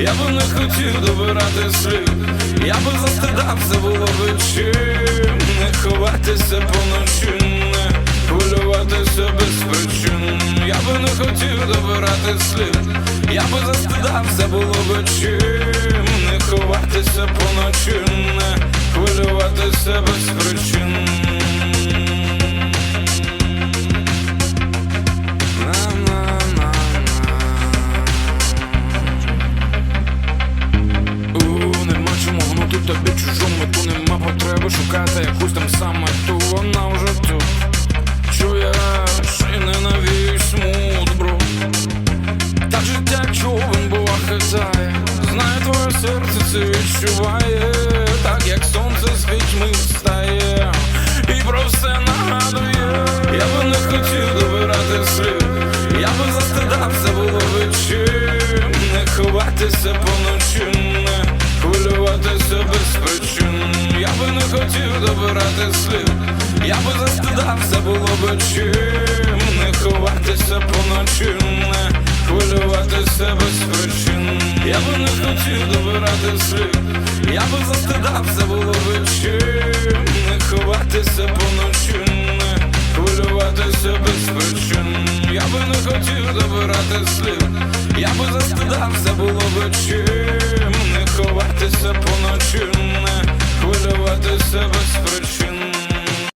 Я би не хотів добирати слів, я би застидався, було чим. Не ховатися поночі, не хвилюватися без причин. Я би не хотів добирати слів, я би застидався, було чим. Не ховатися поночі, не хвилюватися без причин тобі чужому ту нема потреби шукати якусь там саме ту. Вона вже тут. Чуєш і ненавіж смут, бро. Так життя човен бува хитає. Знає твоє серце це відчуває. Так як сонце з пітьми встає. І про все нагадує. Я би не хотів добирати слів Я би застидався, було чим. Не ховатися поночі, хотів добирати слів. Я би застидався, було би чим. Не ховатися поночі, не хвилюватися без причин. Я би не хотів добирати слів. Я би застидався, було би чим. Не ховатися поночі, не хвилюватися без причин. Я би не хотів добирати слів. Я би застидався, було би чим Не ховатися